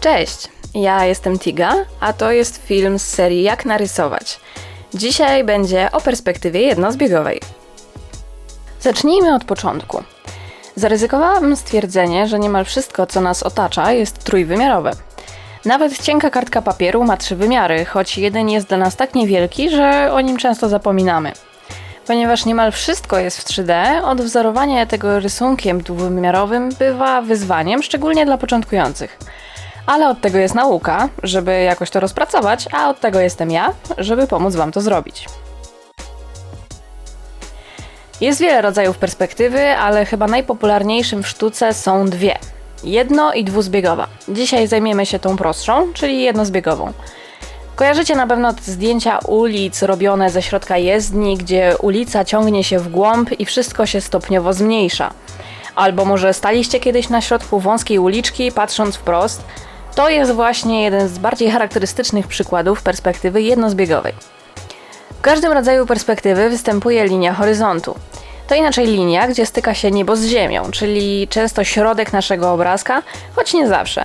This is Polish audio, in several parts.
Cześć, ja jestem Tiga, a to jest film z serii Jak narysować. Dzisiaj będzie o perspektywie jednozbiegowej. Zacznijmy od początku. Zaryzykowałabym stwierdzenie, że niemal wszystko, co nas otacza, jest trójwymiarowe. Nawet cienka kartka papieru ma trzy wymiary, choć jeden jest dla nas tak niewielki, że o nim często zapominamy. Ponieważ niemal wszystko jest w 3D, odwzorowanie tego rysunkiem dwuwymiarowym bywa wyzwaniem, szczególnie dla początkujących. Ale od tego jest nauka, żeby jakoś to rozpracować, a od tego jestem ja, żeby pomóc Wam to zrobić. Jest wiele rodzajów perspektywy, ale chyba najpopularniejszym w sztuce są dwie. Jedno i dwuzbiegowa. Dzisiaj zajmiemy się tą prostszą, czyli jednozbiegową. Kojarzycie na pewno zdjęcia ulic robione ze środka jezdni, gdzie ulica ciągnie się w głąb i wszystko się stopniowo zmniejsza. Albo może staliście kiedyś na środku wąskiej uliczki, patrząc wprost. To jest właśnie jeden z bardziej charakterystycznych przykładów perspektywy jednozbiegowej. W każdym rodzaju perspektywy występuje linia horyzontu. To inaczej linia, gdzie styka się niebo z ziemią, czyli często środek naszego obrazka, choć nie zawsze.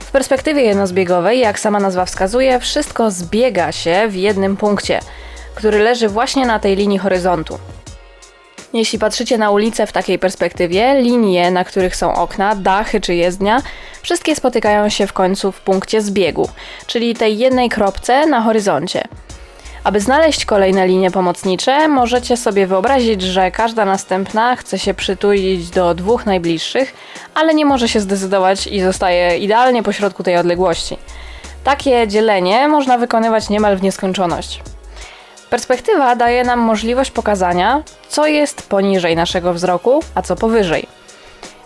W perspektywie jednozbiegowej, jak sama nazwa wskazuje, wszystko zbiega się w jednym punkcie, który leży właśnie na tej linii horyzontu. Jeśli patrzycie na ulicę w takiej perspektywie, linie, na których są okna, dachy czy jezdnia, wszystkie spotykają się w końcu w punkcie zbiegu, czyli tej jednej kropce na horyzoncie. Aby znaleźć kolejne linie pomocnicze, możecie sobie wyobrazić, że każda następna chce się przytulić do dwóch najbliższych, ale nie może się zdecydować i zostaje idealnie pośrodku tej odległości. Takie dzielenie można wykonywać niemal w nieskończoność. Perspektywa daje nam możliwość pokazania, co jest poniżej naszego wzroku, a co powyżej.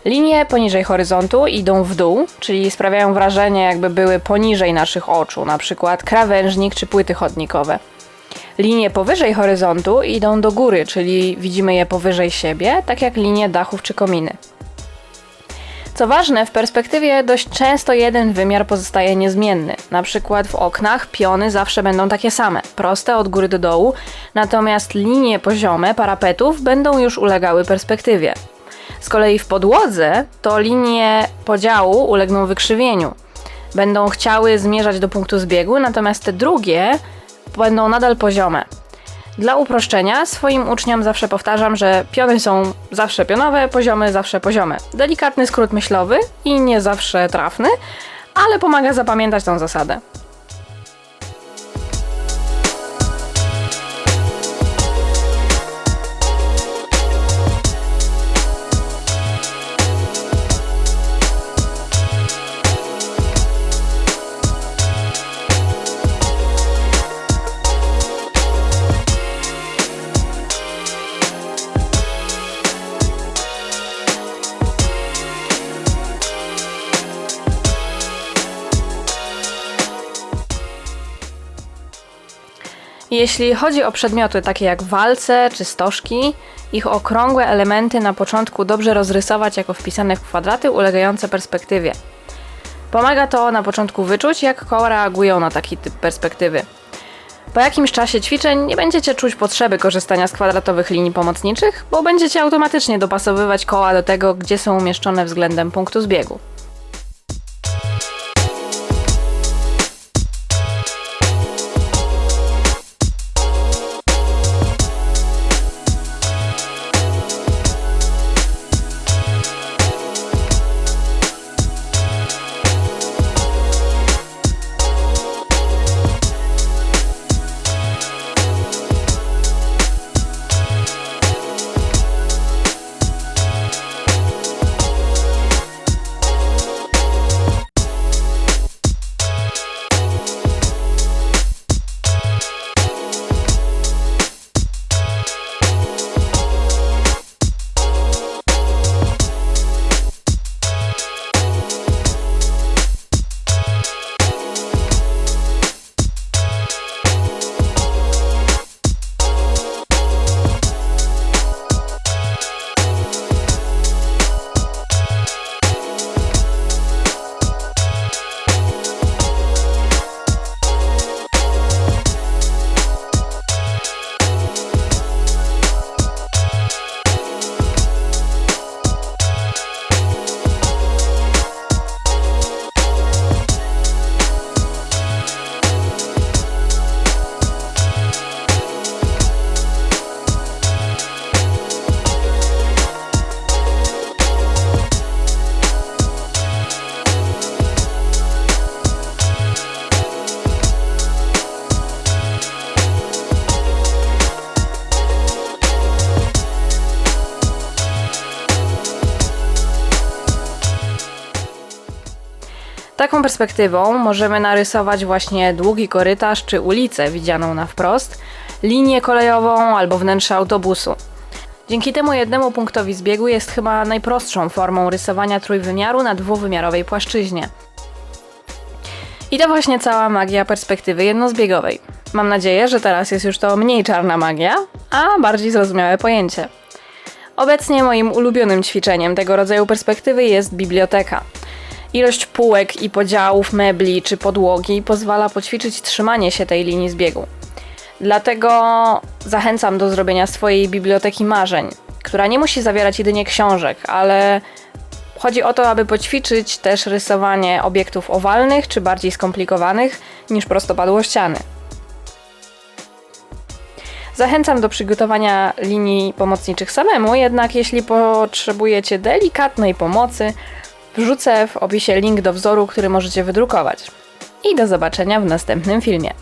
Linie poniżej horyzontu idą w dół, czyli sprawiają wrażenie, jakby były poniżej naszych oczu, przykład krawężnik czy płyty chodnikowe. Linie powyżej horyzontu idą do góry, czyli widzimy je powyżej siebie, tak jak linie dachów czy kominy. Co ważne, w perspektywie dość często jeden wymiar pozostaje niezmienny. Na przykład w oknach piony zawsze będą takie same, proste od góry do dołu, natomiast linie poziome parapetów będą już ulegały perspektywie. Z kolei w podłodze to linie podziału ulegną wykrzywieniu. Będą chciały zmierzać do punktu zbiegu, natomiast te drugie będą nadal poziome. Dla uproszczenia swoim uczniom zawsze powtarzam, że piony są zawsze pionowe, poziomy zawsze poziome. Delikatny skrót myślowy i nie zawsze trafny, ale pomaga zapamiętać tą zasadę. Jeśli chodzi o przedmioty takie jak walce czy stożki, ich okrągłe elementy na początku dobrze rozrysować jako wpisane w kwadraty ulegające perspektywie. Pomaga to na początku wyczuć, jak koła reagują na taki typ perspektywy. Po jakimś czasie ćwiczeń nie będziecie czuć potrzeby korzystania z kwadratowych linii pomocniczych, bo będziecie automatycznie dopasowywać koła do tego, gdzie są umieszczone względem punktu zbiegu. Taką perspektywą możemy narysować właśnie długi korytarz czy ulicę widzianą na wprost, linię kolejową albo wnętrze autobusu. Dzięki temu jednemu punktowi zbiegu jest chyba najprostszą formą rysowania trójwymiaru na dwuwymiarowej płaszczyźnie. I to właśnie cała magia perspektywy jednozbiegowej. Mam nadzieję, że teraz jest już to mniej czarna magia, a bardziej zrozumiałe pojęcie. Obecnie moim ulubionym ćwiczeniem tego rodzaju perspektywy jest biblioteka. Ilość półek i podziałów mebli czy podłogi pozwala poćwiczyć trzymanie się tej linii zbiegu. Dlatego zachęcam do zrobienia swojej biblioteki marzeń, która nie musi zawierać jedynie książek, ale chodzi o to, aby poćwiczyć też rysowanie obiektów owalnych czy bardziej skomplikowanych niż prostopadłościany. Zachęcam do przygotowania linii pomocniczych samemu, jednak jeśli potrzebujecie delikatnej pomocy, wrzucę w opisie link do wzoru, który możecie wydrukować. I do zobaczenia w następnym filmie.